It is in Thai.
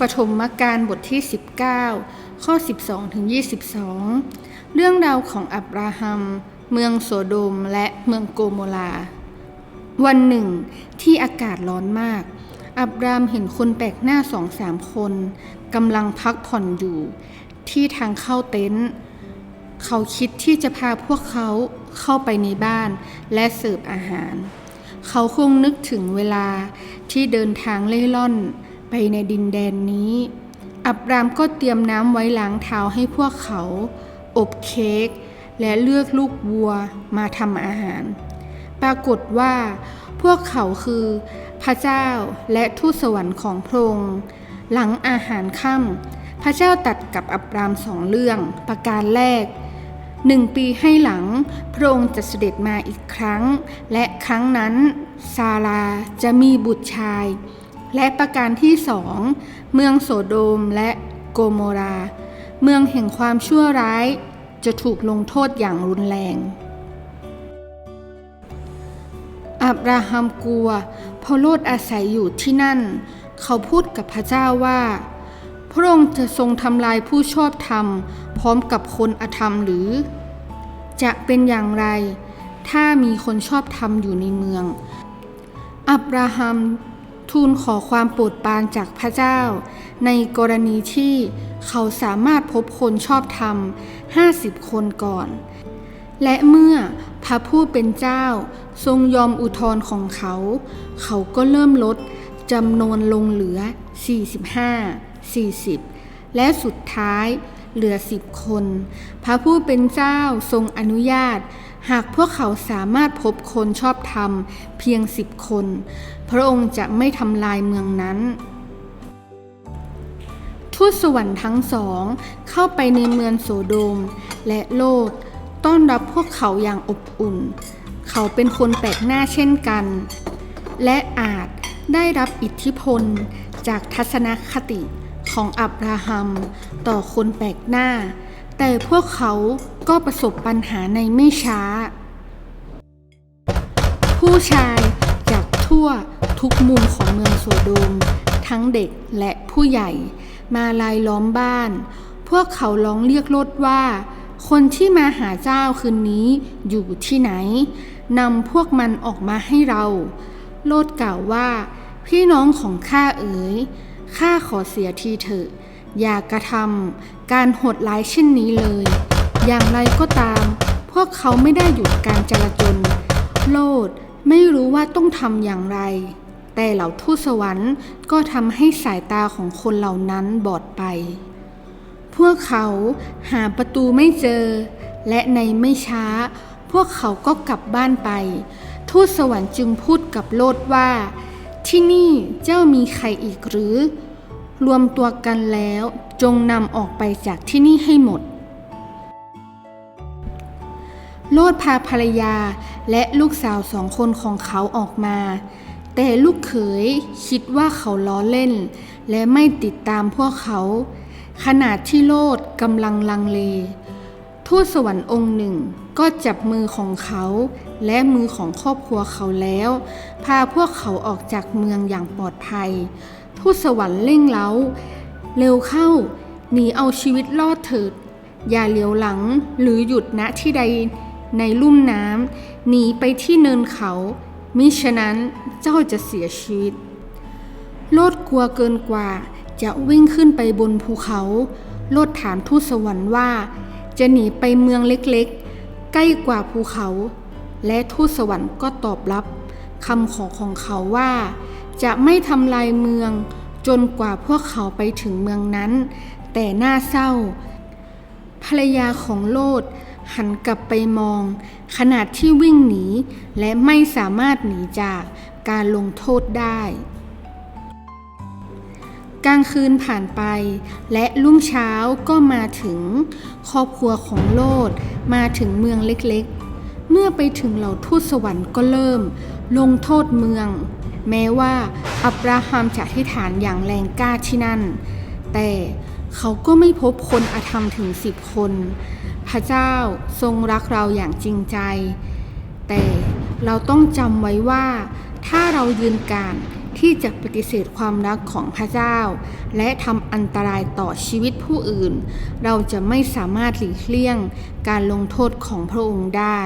ปฐมกาลบทที่ 19 ข้อ 12ถึง22 เรื่องราวของอับราฮัม เมืองโสโดมและเมืองโกโมลา วันหนึ่ง ที่อากาศร้อนมาก อับรามเห็นคนแปลกหน้าสองสามคนกำลังพักผ่อนอยู่ ที่ทางเข้าเต็นท์เขาคิดที่จะพาพวกเขาเข้าไปในบ้านและเสิร์ฟอาหาร เขาคงนึกถึงเวลาที่เดินทางเล่ร่อน ไปในดินแดนนี้ อับรามก็เตรียมน้ำไว้ล้างเท้าให้พวกเขา อบเค้กและเลือกลูกวัวมาทำอาหาร ปรากฏว่าพวกเขาคือพระเจ้าและทูตสวรรค์ของพระองค์หลังอาหารค่ำพระเจ้าตัดกับอับรามสองเรื่องประการแรกหนึ่งปีให้หลังพระองค์จะเสด็จมาอีกครั้ง และครั้งนั้นซาราจะมีบุตรชาย และประการที่สองเมืองโสโดมและโกโมรา เมืองแห่งความชั่วร้ายจะถูกลงโทษอย่างรุนแรง อับราฮัมกลัวเพราะโลดอาศัยอยู่ที่นั่น เขาพูดกับพระเจ้าว่า พระองค์จะทรงทำลายผู้ชอบธรรม พร้อมกับคนอธรรมหรือ จะเป็นอย่างไร ถ้ามีคนชอบธรรมอยู่ในเมือง อับราฮัม ทูลขอความโปรดปรานจากพระเจ้า ในกรณีที่เขาสามารถพบคนชอบธรรมห้าสิบคนก่อน และเมื่อพระผู้เป็นเจ้าทรงยอมอุทธรของเขา เขาก็เริ่มลดจำนวนลงเหลือ 45 40 และสุดท้ายเหลือ 10 คน พระผู้เป็นเจ้าทรงอนุญาต หากพวกเขาสามารถพบคนชอบธรรมเพียง10คน พระองค์จะไม่ทำลายเมืองนั้น ทูตสวรรค์ทั้งสอง เข้าไปในเมืองโสโดม และโลดต้อนรับพวกเขาอย่างอบอุ่น เขาเป็นคนแปลกหน้าเช่นกัน และอาจได้รับอิทธิพลจากทัศนคติของอับราฮัม ต่อคนแปลกหน้า แต่พวกเขาก็ประสบปัญหาในไม่ช้า ผู้ชายจากทั่วทุกมุมของเมืองโสโดม ทั้งเด็กและผู้ใหญ่ มาลายล้อมบ้าน พวกเขาร้องเรียกโลดว่า คนที่มาหาเจ้าคืนนี้อยู่ที่ไหนนำพวกมันออกมาให้เรา โลดกล่าวว่า พี่น้องของข้าเอ๋ยข้าขอเสียทีเถอะ อย่ากระทำการโหดร้ายเช่นนี้เลย อย่างไรก็ตาม พวกเขาไม่ได้หยุดการจลาจลโลดไม่รู้ว่าต้องทำอย่างไร แต่เหล่าทูตสวรรค์ก็ทำให้สายตาของคนเหล่านั้นบอดไป พวกเขาหาประตูไม่เจอ และในไม่ช้า พวกเขาก็กลับบ้านไป ทูตสวรรค์จึงพูดกับโลดว่า ที่นี่เจ้ามีใครอีกหรือ รวมตัวกันแล้วจงนำออกไปจากที่นี่ให้หมด โลดพาภรรยาและลูกสาวสองคนของเขาออกมา แต่ลูกเขยคิดว่าเขาล้อเล่น และไม่ติดตามพวกเขา ขณะที่โลดกำลังลังเล ทูตสวรรค์องค์หนึ่ง ก็จับมือของเขาและมือของครอบครัวเขาแล้ว พาพวกเขาออกจากเมืองอย่างปลอดภัยทูตสวรรค์เร่งเร้า เร็วเข้า หนีเอาชีวิตรอดเถิด อย่าเหลียวหลังหรือหยุดณที่ใดในลุ่มน้ำหนีไปที่เนินเขา มิฉะนั้นเจ้าจะเสียชีวิต โลดกลัวเกินกว่า จะวิ่งขึ้นไปบนภูเขา โลดถามทูตสวรรค์ว่า จะหนีไปเมืองเล็กๆ ใกล้กว่าภูเขา และทูตสวรรค์ก็ตอบรับคำขอของเขาว่า จะไม่ทำลายเมืองจนกว่าพวกเขาไปถึงเมืองนั้น แต่น่าเศร้า ภรรยาของโลดหันกลับไปมองขณะที่วิ่งหนี และไม่สามารถหนีจากการลงโทษได้ กลางคืนผ่านไป และรุ่งเช้าก็มาถึงครอบครัวของโลดมาถึงเมืองเล็กๆ เมื่อไปถึงเหล่าทูตสวรรค์ก็เริ่ม ลงโทษเมือง แม้ว่าอับราฮัมจะให้ฐานอย่างแรงกล้าที่นั่น แต่เขาก็ไม่พบคนอธรรมถึงสิบคน พระเจ้าทรงรักเราอย่างจริงใจ แต่เราต้องจำไว้ว่า ถ้าเรายืนการ ที่จะปฏิเสธความรักของพระเจ้า และทำอันตรายต่อชีวิตผู้อื่น เราจะไม่สามารถหลีกเลี่ยงการลงโทษของพระองค์ได้